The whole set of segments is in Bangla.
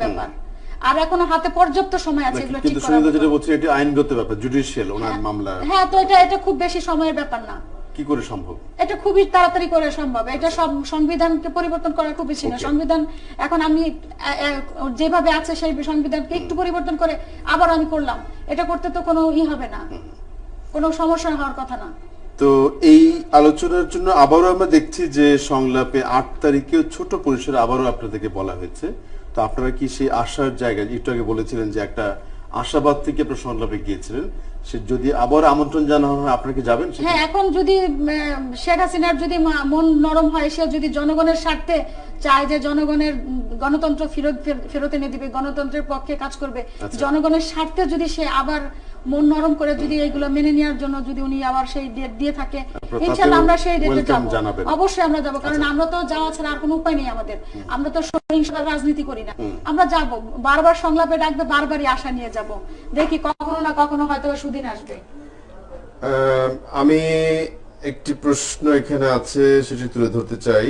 ব্যাপার। আর এখনও হাতে পর্যাপ্ত সময় আছে এগুলো ঠিক করার যেটা। বলছে এটি আইনগত ব্যাপার জুডিশিয়াল ওনার মামলা হ্যাঁ তো এটা এটা খুব বেশি সময়ের ব্যাপার না। কি করে সম্ভব? এটা খুবই তাড়াতাড়ি করে সম্ভব। এটা সব সংবিধানকে পরিবর্তন করা খুব বেশি না। সংবিধান এখন আমি যেভাবে আছে সেই সংবিধানকে একটু পরিবর্তন করে আবার আমি করলাম। এটা করতে তো কোনো ই হবে না। কোনো সমস্যা হওয়ার কথা না। তো এই আলোচনার জন্য আবারও আমরা দেখছি যে সংলাপে আট তারিখে ছোট পরিসরে আবারও আপনাদেরকে বলা হয়েছে। তো আপনারা কি সেই আশার জায়গায় একটু আগে বলেছিলেন যে একটা আশাবাদ থেকে আপনারা সংলাপে গিয়েছিলেন সে যদি আবার আমন্ত্রণ জানানো হয় আপনারা কি যাবেন হ্যাঁ এখন যদি শেখ হাসিনার যদি মন নরম হয় সে যদি জনগণের স্বার্থে চায় যে জনগণের গণতন্ত্র ফেরত ফেরত এনে দিবে গণতন্ত্রের পক্ষে কাজ করবে আচ্ছা। জনগণের স্বার্থে যদি সে আবার মন নরম করে যদি এইগুলো মেনে নেওয়ার জন্য যদি উনি আবার সেই ডেট দিয়ে থাকে আপনারা ইনশাল্লাহ আমরা সেই ডেটে যাব। অবশ্যই আমরা যাব কারণ আমরা তো যাওয়া ছাড়া আর কোনো উপায় নেই আমাদের। আমরা তো সহিংসতার রাজনীতি করি না। আমরা যাব বারবার সংলাপে ডাকবে বারবারই আশা নিয়ে যাব। দেখি কখনো না কখনো হয়তো সুদিন আসবে। আমি একটি প্রশ্ন এখানে আছে সেটি তুলে ধরতে চাই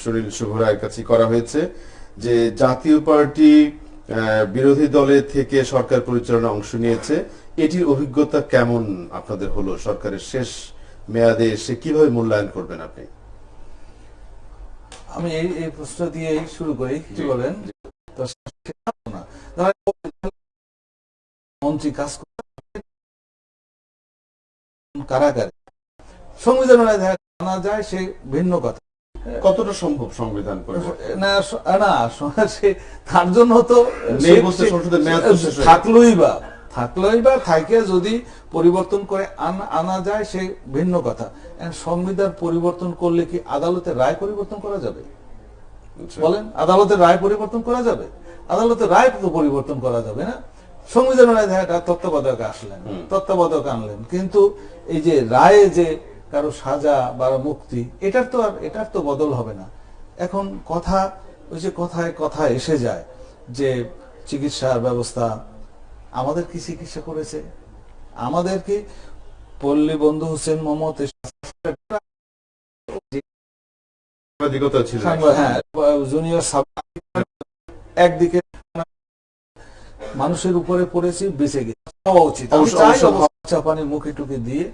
সুনীল শুভরায়ের কাছে করা হয়েছে যে জাতীয় পার্টি বিরোধী দলের থেকে সরকার পরিচালনা অংশ নিয়েছে। এটির অভিজ্ঞতা কেমন আপনাদের হলো? সরকারের শেষ মেয়াদে এসে কীভাবে মূল্যায়ন করবেন আপনি? আমি এই এই প্রশ্ন দিয়ে শুরু করি কি বলেন? মন্ত্রী কাজ করে কারাগারে। সংবিধান দেখা জানা যায় সে ভিন্ন কথা। কতটা সম্ভব সংবিধান পরিবর্তন? না না সে তার জন্য তো থাকলোই বা থাকলোই বা থাকে যদি পরিবর্তন করে আনা যায় সে ভিন্ন কথা। সংবিধান পরিবর্তন করলে কি আদালতের রায় পরিবর্তন করা যাবে? আচ্ছা। বলেন আদালতের রায় পরিবর্তন করা যাবে? আদালতের রায় তো পরিবর্তন করা যাবে না। যায় তত্ত্বাবধায়ক আসলেন তত্ত্বাবধায়ক আনলেন। কিন্তু এই যে রায়ে যে কারও সাজা বা মুক্তি এটার তো আর এটার তো বদল হবে না। এখন কথা ওই যে কথায় কথা এসে যায় যে চিকিৎসার ব্যবস্থা আমাদের কি চিকিৎসা করেছে? আমাদের কি পল্লী বন্ধু হোসেন মোহাম্মদ হ্যাঁ একদিকে মানুষের উপরে পড়েছি বেঁচে গেছি। হওয়া উচিত। মুখে টুকে দিয়ে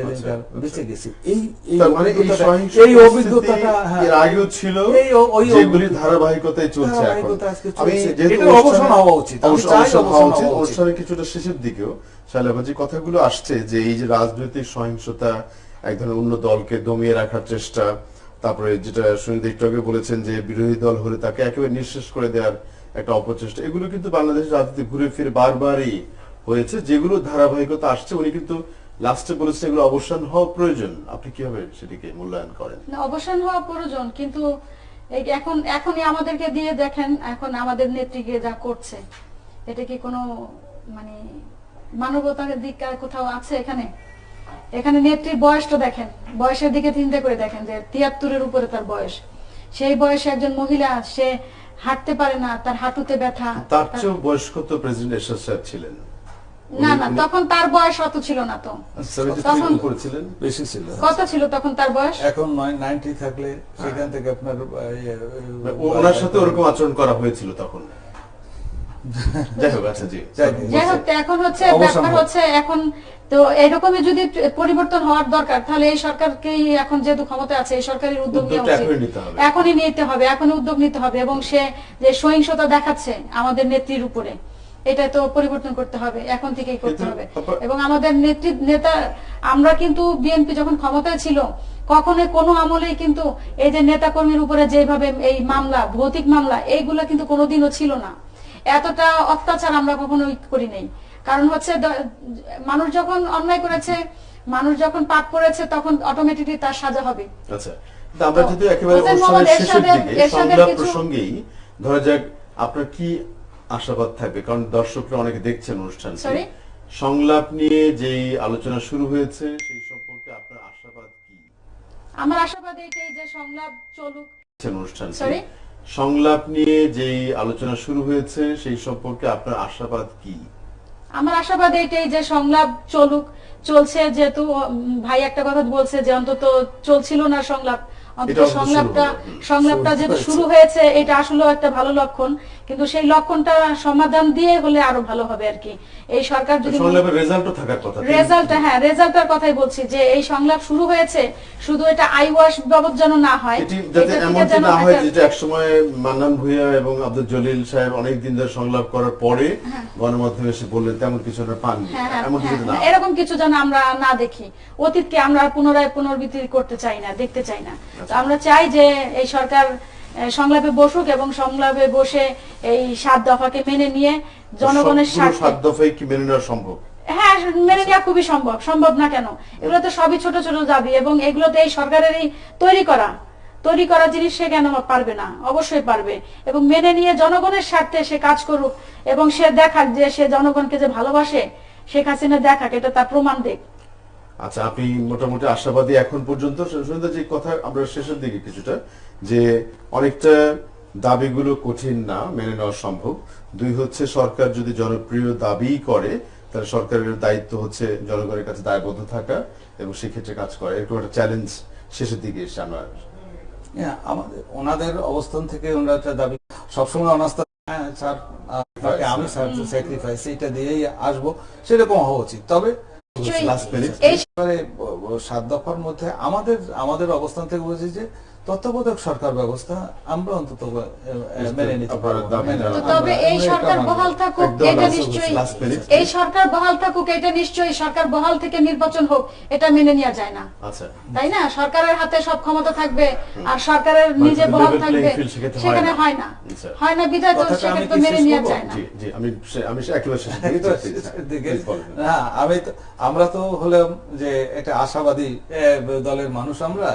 বেঁচে গেছি এই এই তার এই অভিজ্ঞতাটা- সহিংস এই পরিস্থিতি অভিজ্ঞতাটা এর আগেও ছিল এই ও- ওই যেগুলি ধারাবাহিকতায় চলছে এখন। আমি যেহেতু অবসান হওয়া উচিত। আমি অবশ্য- চাই অবসান অবসান হওয়া উচিত। অনুষ্ঠানের কিছুটা শেষের দিকেও শাহলাবা কথাগুলো আসছে যে এই যে রাজনৈতিক সহিংসতা এক ধরনের অন্য দলকে দমিয়ে রাখার চেষ্টা তারপরে যেটা সুনীল একটু আগে বলেছেন যে বিরোধী দল হলে তাকে একেবারে নিঃশেষ করে দেওয়ার একটা অপচেষ্টা এগুলো কিন্তু বাংলাদেশের রাজনীতি ঘুরে ফিরে বারবারই হয়েছে। যেগুলো ধারাবাহিকতা আসছে উনি কিন্তু লাস্টে বলেছেন এগুলো অবসান হওয়া প্রয়োজন। আপনি কীভাবে সেটিকে মূল্যায়ন করেন? না, অবসান হওয়া প্রয়োজন কিন্তু এখন এখনই আমাদেরকে দিয়ে দেখেন এখন আমাদের নেত্রীকে যা করছে এটা কি কোনো মানে মানবতার দিক কোথাও আছে এখানে? এখানে নেত্রীর বয়সটা দেখেন বয়সের দিকে চিন্তা করে দেখেন যে তিয়াত্তরের উপরে তার বয়স। সেই বয়সে একজন মহিলা সে হাঁটতে পারে না তার হাঁটুতে ব্যথা। তার চেয়েও বয়স্ক তো প্রেসিডেন্ট এরশাদ সাহেব ছিলেন। না না তখন তার বয়স অত ছিল না তো। তখন উপরে বেশি ছিল। কত ছিল তখন তার বয়স? এখন নাইনটি থাকলে সেখান থেকে আপনার আহ, ও- ওনার সাথে ওরকম আচরণ করা হয়েছিল তখন। যাই হোক আচ্ছা জি। যাই হোক। এখন হচ্ছে ব্যাপার হচ্ছে এখন তো এরকমই যদি পরিবর্তন হওয়ার দরকার তাহলে এই সরকারকেই এখন যেহেতু ক্ষমতা আছে এই সরকারের উদ্যোগ নেওয়া উচিত। এখনই নিতে হবে এখনই উদ্যোগ নিতে হবে এবং সে যে সহিংসতা দেখাচ্ছে আমাদের নেত্রীর উপরে। এটা তো পরিবর্তন করতে হবে এখন থেকেই করতে হবে। এবং আমাদের নেত্রী নেতা আমরা কিন্তু বিএনপি যখন ক্ষমতায় ছিল কখনো কোনো আমলেই কিন্তু এই যে নেতা কর্মীর উপরে যেভাবে এই মামলা ভৌতিক মামলা এইগুলো কিন্তু কোনোদিনও ছিল না। এতটা অত্যাচার আমরা কখনোই করি নাই। কারণ হচ্ছে মানুষ যখন অন্যায় করেছে মানুষ যখন পাপ করেছে তখন অটোমেটিকলি তার সাজা হবে। আচ্ছা আমরা যদি একেবারে অনুষ্ঠানের শেষের দিকে সংলাপ প্রসঙ্গেই ধরা যাক আপনার কি আশাবাদ থাকবে। কারণ দর্শকরা অনেকে দেখছেন অনুষ্ঠান সংলাপ নিয়ে যেই আলোচনা শুরু হয়েছে সেই সম্পর্কে আপনার আশাবাদ কি? আমার আশাবাদ এইটাই যে সংলাপ চলুক। অনুষ্ঠান সংলাপ নিয়ে যেই আলোচনা শুরু হয়েছে সেই সম্পর্কে আপনার আশাবাদ কি? আমার আশাবাদ এইটাই যে সংলাপ চলুক। চলছে যেহেতু ভাই একটা কথা বলছে যে অন্তত চলছিল না সংলাপ। অন্তত সংলাপটা সংলাপটা যেহেতু শুরু হয়েছে। এটা আসলে একটা ভালো লক্ষণ। কিন্তু সেই লক্ষণটা সমাধান দিয়ে হলে আরও ভালো হবে আর কি। এই সরকার যদি রেজাল্টও থাকার কথা রেজাল্ট হ্যাঁ রেজাল্টের কথাই বলছি যে এই সংলাপ শুরু হয়েছে শুধু এটা আই ওয়াশ বাবদ যেন না হয় যাতে এটা থেকে এমনটি যেন না হয় যেটা একসময় মান্নান ভুঁইয়া এবং আব্দুল জলিল সাহেব অনেক দিন ধরে সংলাপ করার পরে গণমাধ্যমে এসে বললেন তেমন কিছু আমরা পাননি। হ্যাঁ, হ্যাঁ, এমন কিছু হ্যাঁ, না। হ্যাঁ, এরকম কিছু যেন আমরা না দেখি। অতীতকে আমরা পুনরায় পুনর্বৃত্তি করতে চাই না দেখতে চাই না। আমরা চাই যে এই সরকার সংলাপে বসুক এবং সংলাপে বসে এই সাত দফাকে মেনে নিয়ে জনগণের সাত দফায় কি মেনে নেওয়া সম্ভব? হ্যাঁ মেনে নেওয়া খুবই সম্ভব সম্ভব না কেন? এগুলো তো সবই ছোট ছোট দাবি এবং এগুলো তো এই সরকারেরই তৈরি করা। তৈরি করা জিনিস সে কেন পারবে না? অবশ্যই পারবে এবং মেনে নিয়ে জনগণের স্বার্থে সে কাজ করুক এবং সে দেখাক যে সে জনগণকে যে ভালোবাসে শেখ হাসিনা দেখাক এটা তার প্রমাণ দেখ। আচ্ছা আপনি মোটামুটি আশাবাদী এখন পর্যন্ত। যে কথা আমরা শেষের দিকে কিছুটা যে অনেকটা দাবিগুলো কঠিন না মেনে নেওয়া সম্ভব। দুই হচ্ছে সরকার যদি জনপ্রিয় দাবি করে তাহলে সরকারের দায়িত্ব হচ্ছে জনগণের কাছে দায়বদ্ধ থাকা এবং সেক্ষেত্রে কাজ করা। এরকম একটা চ্যালেঞ্জ শেষের দিকে এসে আমরা। হ্যাঁ, আমাদের ওনাদের অবস্থান থেকে ওনারা একটা দাবি সবসময় অনাস্থা। হ্যাঁ, স্যার আমি স্যাক্রিফাইস এটা দিয়েই আসব সেরকম হওয়া উচিত। তবে সাত দফার মধ্যে আমাদের আমাদের অবস্থান থেকে বলছি যে তত্ত্বাবধায়ক সরকার ব্যবস্থা আমরা অন্তত মেনে নিতে পারব। তো তবে এই সরকার বহাল থাকুক এটা নিশ্চয়ই। এই সরকার বহাল থাকুক এটা নিশ্চয়ই। সরকার বহাল থেকে নির্বাচন হোক এটা মেনে নেওয়া যায় না। আচ্ছা। তাই না? সরকারের হাতে সব ক্ষমতা থাকবে আর সরকারের নিজে বহাল থাকবে হয় সেখানে না। হয় না। আচ্ছা। হয় না বিধায় তো সেক্ষেত্রে কি মেনে নেওয়া যায় না। জি জি আমি আমি সে- একেবারে শেষ আমি তো তো আমরা তো হলাম যে একটা আশাবাদী দলের মানুষ আমরা।